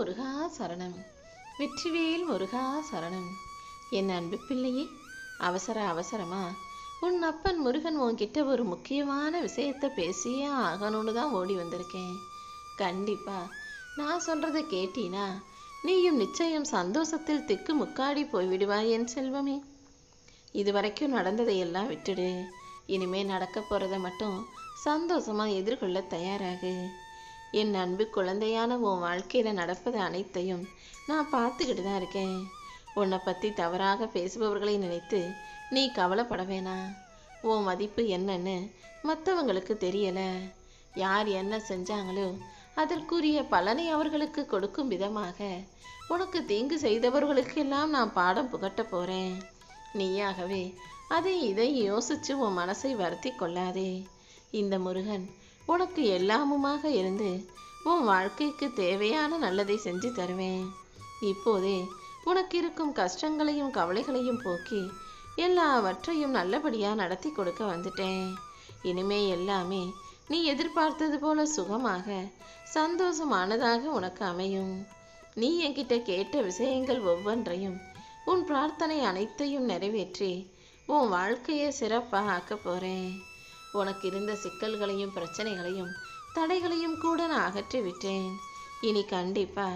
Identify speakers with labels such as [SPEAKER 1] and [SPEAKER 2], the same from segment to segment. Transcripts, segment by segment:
[SPEAKER 1] முருகா சரணம். வெற்றிவேல் முருகா சரணம். என் அன்பு பிள்ளையே அவசர அவசரமா உன் அப்பன் முருகன் உன்கிட்ட ஒரு முக்கியமான விஷயத்த பேசியே ஆகணும்னு தான் ஓடி வந்திருக்கேன். கண்டிப்பா நான் சொல்றதை கேட்டீனா நீயும் நிச்சயம் சந்தோஷத்தில் திக்கு முக்காடி போய்விடுவாய் என் செல்வமே. இதுவரைக்கும் நடந்ததையெல்லாம் விட்டுடு. இனிமே நடக்க போறதை மட்டும் சந்தோஷமா எதிர்கொள்ள தயாராகு. என் அன்பு குழந்தையான உன் வாழ்க்கையில் நடப்பது அனைத்தையும் நான் பார்த்துக்கிட்டு தான் இருக்கேன். உன்னை பற்றி தவறாக பேசுபவர்களை நினைத்து நீ கவலைப்பட வேணாம் உன் மதிப்பு என்னன்னு மற்றவங்களுக்கு தெரியலை. யார் என்ன செஞ்சாங்களோ அதற்குரிய பலனை அவர்களுக்கு கொடுக்கும் விதமாக உனக்கு தீங்கு செய்தவர்களுக்கெல்லாம் நான் பாடம் புகட்ட போகிறேன் நீயாகவே அதை இதை யோசிச்சு உன் மனசை வருத்தி கொள்ளாதே. இந்த முருகன் உனக்கு எல்லாமுமாக இருந்து உன் வாழ்க்கைக்கு தேவையான நல்லதை செஞ்சு தருவேன். இப்போதே உனக்கு இருக்கும் கஷ்டங்களையும் கவலைகளையும் போக்கி எல்லாவற்றையும் நல்லபடியாக நடத்தி கொடுக்க வந்துட்டேன். இனிமே எல்லாமே நீ எதிர்பார்த்தது போல சுகமாக சந்தோஷமானதாக உனக்கு அமையும். நீ என்கிட்ட கேட்ட விஷயங்கள் ஒவ்வொன்றையும் உன் பிரார்த்தனை அனைத்தையும் நிறைவேற்றி உன் வாழ்க்கையை சிறப்பாக ஆக்க போகிறேன் உனக்கு இருந்த சிக்கல்களையும் பிரச்சனைகளையும் தடைகளையும் கூட நான் அகற்றி விட்டேன் இனி கண்டிப்பா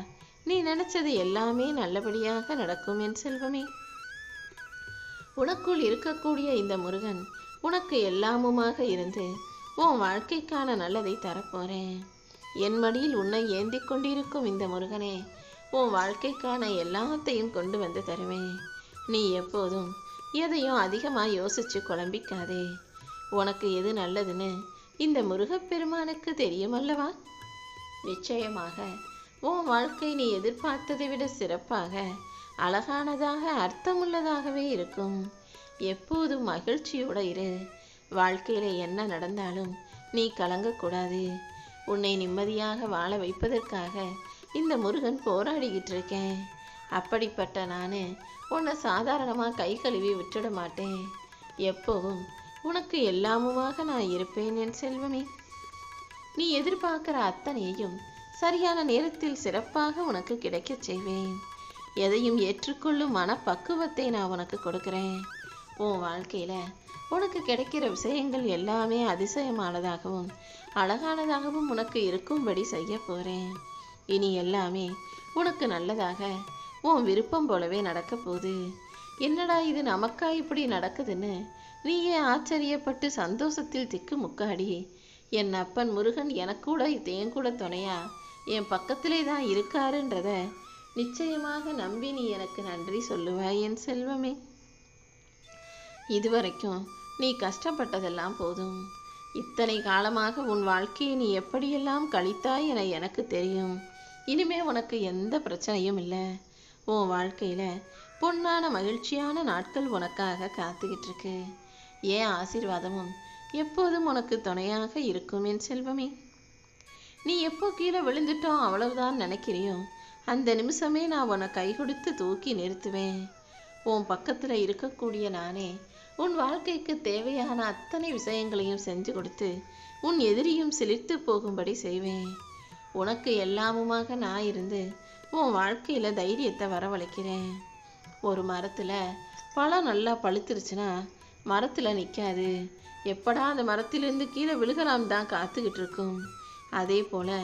[SPEAKER 1] நீ நினைச்சது எல்லாமே நல்லபடியாக நடக்கும் என் செல்வமே. உனக்குள் இருக்கக்கூடிய இந்த முருகன் உனக்கு எல்லாமுமாக இருந்து உன் வாழ்க்கைக்கான நல்லதை தரப்போறேன். என் மடியில் உன்னை ஏந்தி கொண்டிருக்கும் இந்த முருகனே உன் வாழ்க்கைக்கான எல்லாத்தையும் கொண்டு வந்து தருவேன். நீ எப்போதும் எதையும் அதிகமாக யோசிச்சு குழம்பிக்காதே. உனக்கு எது நல்லதுன்னு இந்த முருகப்பெருமானுக்கு தெரியும் அல்லவா நிச்சயமாக. உன் வாழ்க்கை நீ எதிர்பார்த்ததை விட சிறப்பாக அழகானதாக அர்த்தமுள்ளதாகவே இருக்கும். எப்போதும் மகிழ்ச்சியோட இரு. வாழ்க்கையில என்ன நடந்தாலும் நீ கலங்கக்கூடாது. உன்னை நிம்மதியாக வாழ வைப்பதற்காக இந்த முருகன் போராடிக்கிட்டு இருக்கேன். அப்படிப்பட்ட நான் உன்னை சாதாரணமாக கை கழுவி விட்டுட மாட்டேன். எப்போவும் உனக்கு எல்லாமுமாக நான் இருப்பேன் என் செல்வமே. நீ எதிர்பார்க்கிற அத்தனையையும் சரியான நேரத்தில் சிறப்பாக உனக்கு கிடைக்கச் செய்வேன். எதையும் ஏற்றுக்கொள்ளும் மனப்பக்குவத்தை நான் உனக்கு கொடுக்கிறேன். உன் வாழ்க்கையில் உனக்கு கிடைக்கிற விஷயங்கள் எல்லாமே அதிசயமானதாகவும் அழகானதாகவும் உனக்கு இருக்கும்படி செய்ய போகிறேன் இனி எல்லாமே உனக்கு நல்லதாக உன் விருப்பம் போலவே நடக்க போகுது. என்னடா இது நமக்கா இப்படி நடக்குதுன்னு நீயே ஆச்சரியப்பட்டு சந்தோஷத்தில் திக்கு முக்காடி. என் அப்பன் முருகன் எனக்கூட என் கூட துணையா? என் பக்கத்திலே தான் இருக்காருன்றத நிச்சயமாக நம்பி நீ எனக்கு நன்றி சொல்லுவாய் என் செல்வமே. இதுவரைக்கும் நீ கஷ்டப்பட்டதெல்லாம் போதும். இத்தனை காலமாக உன் வாழ்க்கையை நீ எப்படியெல்லாம் கழித்தாய் என எனக்கு தெரியும். இனிமே உனக்கு எந்த பிரச்சனையும் இல்லை. உன் வாழ்க்கையில பொன்னான மகிழ்ச்சியான நாட்கள் உனக்காக காத்துக்கிட்டு இருக்கு ஏன் ஆசீர்வாதமும்? எப்போதும் உனக்கு துணையாக இருக்கும் என் செல்வமே. நீ எப்போ கீழே விழுந்துட்டோம் அவ்வளவுதான் நினைக்கிறியோ? அந்த நிமிஷமே நான் உன்னை கை கொடுத்து தூக்கி நிறுத்துவேன். உன் பக்கத்தில் இருக்கக்கூடிய நானே உன் வாழ்க்கைக்கு தேவையான அத்தனை விஷயங்களையும் செஞ்சு கொடுத்து உன் எதிரியும் சிலிர்த்து போகும்படி செய்வேன். உனக்கு எல்லாமுமாக நான் இருந்து உன் வாழ்க்கையில் தைரியத்தை வரவழைக்கிறேன். ஒரு மரத்தில் பழம் நல்லா பழுத்துருச்சுன்னா மரத்தில் நிற்காது எப்படா அந்த மரத்திலிருந்து கீழே விழுகலாம் தான் காத்துக்கிட்டு இருக்கும் அதே போல்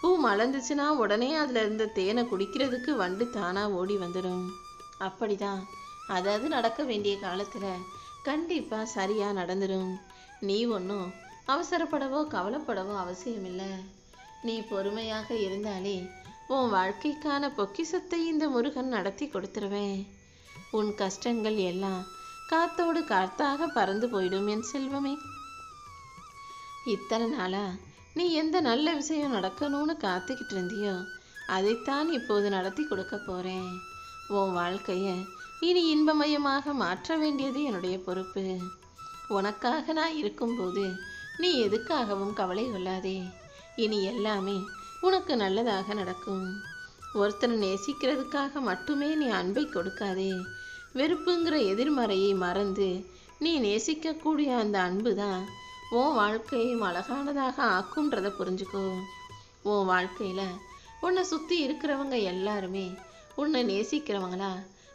[SPEAKER 1] பூ மலர்ந்துச்சுன்னா உடனே அதில் இருந்த தேனை குடிக்கிறதுக்கு வண்டு தானாக ஓடி வந்துடும் அப்படிதான். அதாவது நடக்க வேண்டிய காலத்தில் கண்டிப்பாக சரியாக நடந்துடும் நீ ஒன்றும் அவசரப்படவோ கவலைப்படவோ அவசியமில்லை. நீ பொறுமையாக இருந்தாலே உன் வாழ்க்கைக்கான பொக்கிசத்தை இந்த முருகன் நடத்தி கொடுத்துருவேன். உன் கஷ்டங்கள் எல்லாம் காத்தோடு காத்தாக பறந்து போயிடும் என் செல்வமே. இத்தனை நாளா நீ எந்த நல்ல விஷயம் நடக்கணும்னு காத்துக்கிட்டு இருந்தியோ அதைத்தான் இப்போது நடத்தி கொடுக்க போறேன். உன் வாழ்க்கையை இனி இன்பமயமாக மாற்ற வேண்டியது என்னுடைய பொறுப்பு. உனக்காக நான் இருக்கும்போது நீ எதுக்காகவும் கவலை கொள்ளாதே. இனி எல்லாமே உனக்கு நல்லதாக நடக்கும். ஒருத்தனை நேசிக்கிறதுக்காக மட்டுமே நீ அன்பை கொடுக்காதே. வெறுப்புங்கிற எதிர்மறையை மறந்து நீ நேசிக்கக்கூடிய அந்த அன்பு தான் உன் வாழ்க்கையும் அழகானதாக ஆக்குன்றதை புரிஞ்சுக்கோ. உன் வாழ்க்கையில் உன்னை சுற்றி இருக்கிறவங்க எல்லாருமே உன்னை நேசிக்கிறவங்களா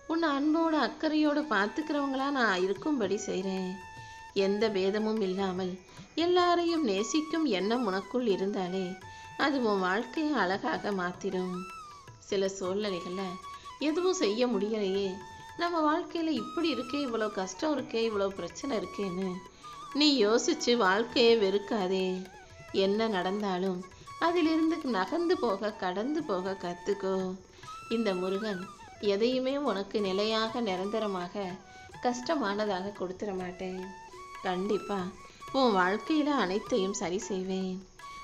[SPEAKER 1] உன்னை அன்போடு அக்கறையோடு பார்த்துக்கிறவங்களா நான் இருக்கும்படி செய்கிறேன் எந்த பேதமும் இல்லாமல் எல்லாரையும் நேசிக்கும் எண்ணம் உனக்குள் இருந்தாலே அது உன் வாழ்க்கையை அழகாக மாற்றிடும் சில சூழ்நிலைகளில் எதுவும் செய்ய முடியலையே நம்ம வாழ்க்கையில் இப்படி இருக்கே இவ்வளோ கஷ்டம் இருக்கே இவ்வளோ பிரச்சனை இருக்கேன்னு நீ யோசிச்சு வாழ்க்கையை வெறுக்காதே. என்ன நடந்தாலும் அதிலிருந்து நகர்ந்து போக கடந்து போக கற்றுக்கோ இந்த முருகன் எதையுமே உனக்கு நிலையாக நிரந்தரமாக கஷ்டமானதாக கொடுத்துட மாட்டேன். கண்டிப்பாக உன் வாழ்க்கையில் அனைத்தையும் சரி செய்வேன்.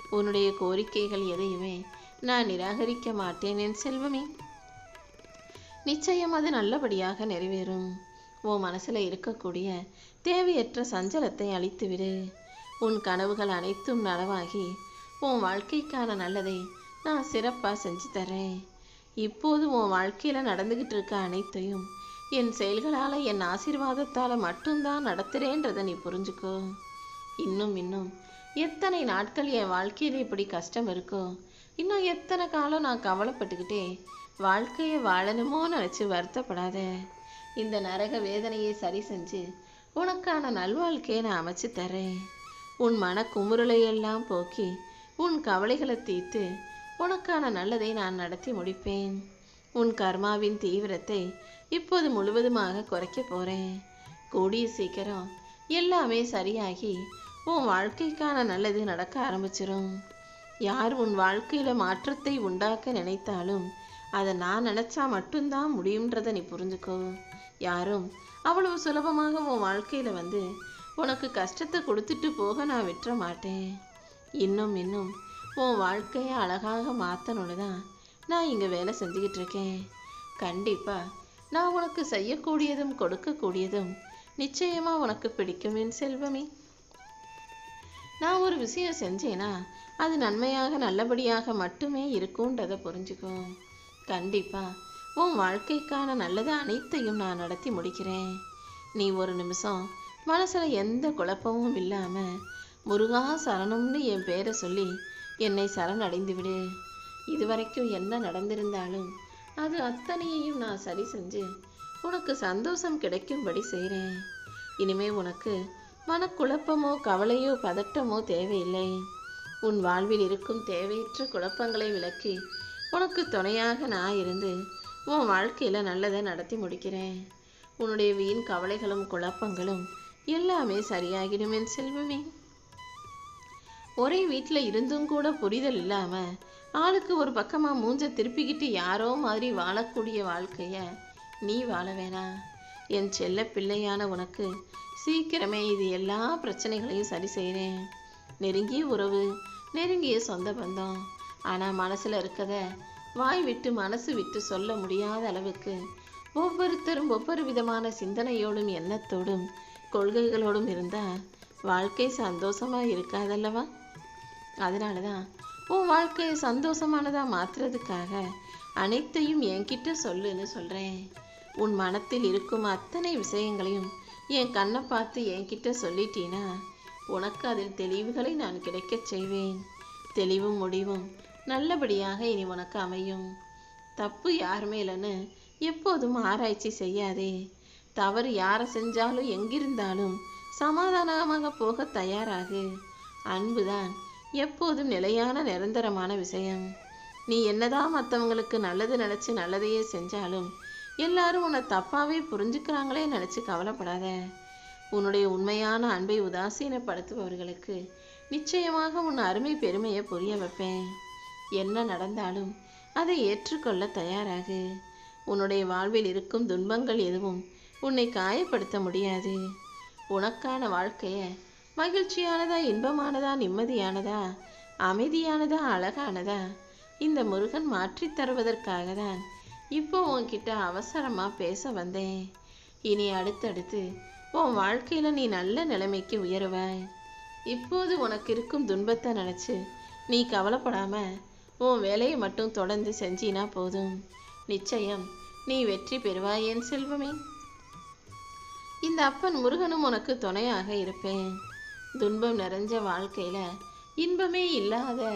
[SPEAKER 1] உன்னுடைய கோரிக்கைகள் எதையுமே நான் நிராகரிக்க மாட்டேன் என் செல்வமே. நிச்சயம் அது நல்லபடியாக நிறைவேறும். உன் மனசுல இருக்கக்கூடிய தேவையற்ற சஞ்சலத்தை அழித்துவிடு. உன் கனவுகள் அனைத்தும் நனவாகி உன் வாழ்க்கைக்கான நல்லதை நான் சிறப்பாக செஞ்சு தரேன். இப்போது உன் வாழ்க்கையில் நடந்துகிட்டு இருக்க அனைத்தையும் என் செயல்களால் என் ஆசீர்வாதத்தால் மட்டும்தான் நடத்துறேன்றதை நீ புரிஞ்சுக்கோ. இன்னும் இன்னும். எத்தனை நாட்கள் என் வாழ்க்கையில் இப்படி கஷ்டம் இருக்கோ? இன்னும் எத்தனை காலம் நான் கவலைப்பட்டுக்கிட்டே வாழ்க்கையை வாழணுமோ நினச்சி வருத்தப்படாத. இந்த நரக வேதனையை சரி செஞ்சு உனக்கான நல்வாழ்க்கையை நான் அமைச்சு தரேன். உன் மன குமுறலையெல்லாம் போக்கி உன் கவலைகளை தீர்த்து உனக்கான நல்லதை நான் நடத்தி முடிப்பேன். உன் கர்மாவின் தீவிரத்தை இப்போது முழுவதுமாக குறைக்க போகிறேன் கூடிய சீக்கிரம் எல்லாமே சரியாகி உன் வாழ்க்கைக்கான நல்லது நடக்க ஆரம்பிச்சிடும் யார் உன் வாழ்க்கையில் மாற்றத்தை உண்டாக்க நினைத்தாலும் அதை நான் நினச்சா மட்டும்தான் முடியுன்றதை நீ புரிஞ்சுக்கோ. யாரும் அவ்வளவு சுலபமாக உன் வாழ்க்கையில் வந்து உனக்கு கஷ்டத்தை கொடுத்துட்டு போக நான் விட்டுற மாட்டேன். இன்னும் இன்னும் உன் வாழ்க்கையை அழகாக மாற்றணும்னு தான் நான் இங்கே வேலை செஞ்சுக்கிட்டு இருக்கேன். கண்டிப்பாக நான் உனக்கு செய்யக்கூடியதும் கொடுக்கக்கூடியதும் நிச்சயமாக உனக்கு பிடிக்கும் என் செல்வமே. நான் ஒரு விஷயம் செஞ்சேன்னா அது நன்மையாக நல்லபடியாக மட்டுமே இருக்கும்ன்றதை புரிஞ்சுக்கோ. கண்டிப்பா. உன் வாழ்க்கைக்கான நல்லது அனைத்தையும் நான் நடத்தி முடிக்கிறேன். நீ ஒரு நிமிஷம் மனசுல எந்த குழப்பமும் இல்லாம முருகா சரணம்னு என் பேரை சொல்லி என்னை சரணடைந்து விடு. இதுவரைக்கும் என்ன நடந்திருந்தாலும் அது அத்தனையையும் நான் சரி செஞ்சு உனக்கு சந்தோஷம் கிடைக்கும்படி செய்கிறேன் இனிமே உனக்கு மனக்குழப்பமோ கவலையோ பதட்டமோ தேவையில்லை. உன் வாழ்வில் இருக்கும் தேவையற்ற குழப்பங்களை விளக்கி உனக்கு துணையாக நான் இருந்து உன் வாழ்க்கையில் நல்லதை நடத்தி முடிக்கிறேன். உன்னுடைய வீண் கவலைகளும் குழப்பங்களும் எல்லாமே சரியாகிடும் என் செல்வமே. ஒரே வீட்டில் இருந்தும் கூட புரிதல் இல்லாமல் ஆளுக்கு ஒரு பக்கமாக மூஞ்ச திருப்பிக்கிட்டு யாரோ மாதிரி வாழக்கூடிய வாழ்க்கையை நீ வாழ வேணாம் என் செல்ல பிள்ளையான உனக்கு சீக்கிரமே இது எல்லா பிரச்சனைகளையும் சரி செய்கிறேன் நெருங்கிய உறவு நெருங்கிய சொந்த பந்தம் ஆனால் மனசில் இருக்கத வாய் விட்டு மனசு விட்டு சொல்ல முடியாத அளவுக்கு ஒவ்வொருத்தரும் ஒவ்வொரு விதமான சிந்தனையோடும் எண்ணத்தோடும் கொள்கைகளோடும் இருந்தால் வாழ்க்கை சந்தோஷமாக இருக்காதல்லவா? அதனால தான் உன் வாழ்க்கையை சந்தோஷமானதாக மாத்துறதுக்காக அனைத்தையும் என்கிட்ட சொல்லுன்னு சொல்கிறேன் உன் மனத்தில் இருக்கும் அத்தனை விஷயங்களையும் என் கண்ணை பார்த்து என்கிட்ட சொல்லிட்டீனா உனக்கு அதில் தெளிவுகளை நான் கிடைக்கச் செய்வேன். தெளிவும் முடிவும் நல்லபடியாக இனி உனக்கு அமையும். தப்பு யார் மேலன்னு எப்போதும் ஆராய்ச்சி செய்யாதே. தவறு யாரை செஞ்சாலும் எங்கிருந்தாலும் சமாதானமாக போக தயாராகு. அன்புதான் எப்போதும் நிலையான நிரந்தரமான விஷயம். நீ என்னதான் மற்றவங்களுக்கு நல்லது நினச்சி நல்லதையே செஞ்சாலும் எல்லாரும் உன்னை தப்பாகவே புரிஞ்சுக்கிறாங்களே நினச்சி கவலைப்படாத. உன்னுடைய உண்மையான அன்பை உதாசீனப்படுத்துபவர்களுக்கு நிச்சயமாக உன் அருமை பெருமையை புரிய வைப்பேன். என்ன நடந்தாலும் அதை ஏற்றுக்கொள்ள தயாராகு. உன்னுடைய வாழ்வில் இருக்கும் துன்பங்கள் எதுவும் உன்னை காயப்படுத்த முடியாது. உனக்கான வாழ்க்கையை மகிழ்ச்சியானதா இன்பமானதா நிம்மதியானதா அமைதியானதா அழகானதா இந்த முருகன் மாற்றித் தருவதற்காக தான் இப்போ உன்கிட்ட அவசரமாக பேச வந்தேன். இனி அடுத்தடுத்து உன் வாழ்க்கையில் நீ நல்ல நிலைமைக்கு உயருவாய். இப்போது உனக்கு இருக்கும் துன்பத்தை நினச்சி நீ கவலைப்படாமல் உன் வேலையை மட்டும் தொடர்ந்து செஞ்சினா போதும். நிச்சயம் நீ வெற்றி பெறுவாய் என் செல்வமே. இந்த அப்பன் முருகனும் உனக்கு துணையாக இருப்பேன். துன்பம் நிறைஞ்ச வாழ்க்கையில இன்பமே இல்லாத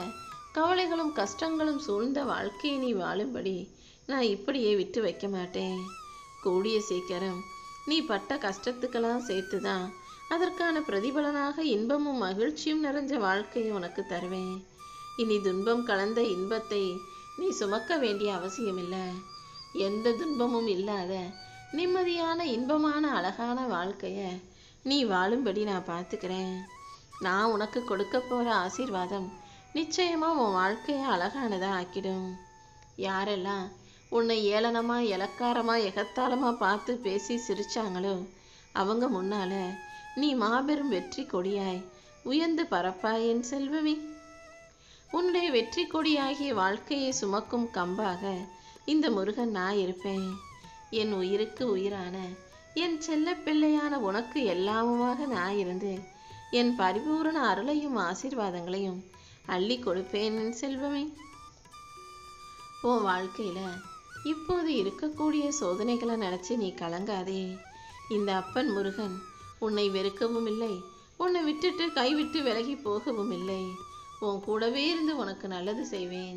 [SPEAKER 1] கவலைகளும் கஷ்டங்களும் சூழ்ந்த வாழ்க்கையை நீ வாழும்படி நான் இப்படியே விட்டு வைக்க மாட்டேன். கூடிய சீக்கிரம் நீ பட்ட கஷ்டத்துக்கெல்லாம் சேர்த்து தான் அதற்கான பிரதிபலனாக இன்பமும் மகிழ்ச்சியும் நிறைஞ்ச வாழ்க்கையை உனக்கு தருவேன். இனி துன்பம் கலந்த இன்பத்தை நீ சுமக்க வேண்டிய அவசியமில்லை. எந்த துன்பமும் இல்லாத நிம்மதியான இன்பமான அழகான வாழ்க்கையை நீ வாழும்படி நான் பார்த்துக்கிறேன். நான் உனக்கு கொடுக்க போகிற ஆசீர்வாதம் நிச்சயமாக உன் வாழ்க்கையை அழகானதாக ஆக்கிடும். யாரெல்லாம் உன்னை ஏளனமா இலக்காரமாக எகத்தாளமாக பார்த்து பேசி சிரித்தாங்களோ அவங்க முன்னால நீ மாபெரும் வெற்றி கொடியாய் உயர்ந்து பறப்பாய் என் செல்வமே. உன்னுடைய வெற்றி கொடியாகிய வாழ்க்கையை சுமக்கும் கம்பாக இந்த முருகன் நான் இருப்பேன். என் உயிருக்கு உயிரான என் செல்ல பிள்ளையான உனக்கு எல்லாமுமாக நான் இருந்து என் பரிபூரண அருளையும் ஆசீர்வாதங்களையும் அள்ளி கொடுப்பேன் என் செல்வமே. உன் வாழ்க்கையில இப்போது இருக்கக்கூடிய சோதனைகளை நினைச்சு நீ கலங்காதே. இந்த அப்பன் முருகன் உன்னை வெறுக்கவும் இல்லை உன்னை விட்டுட்டு கைவிட்டு விலகி போகவும் இல்லை. உன் கூடவே இருந்து உனக்கு நல்லது செய்வேன்.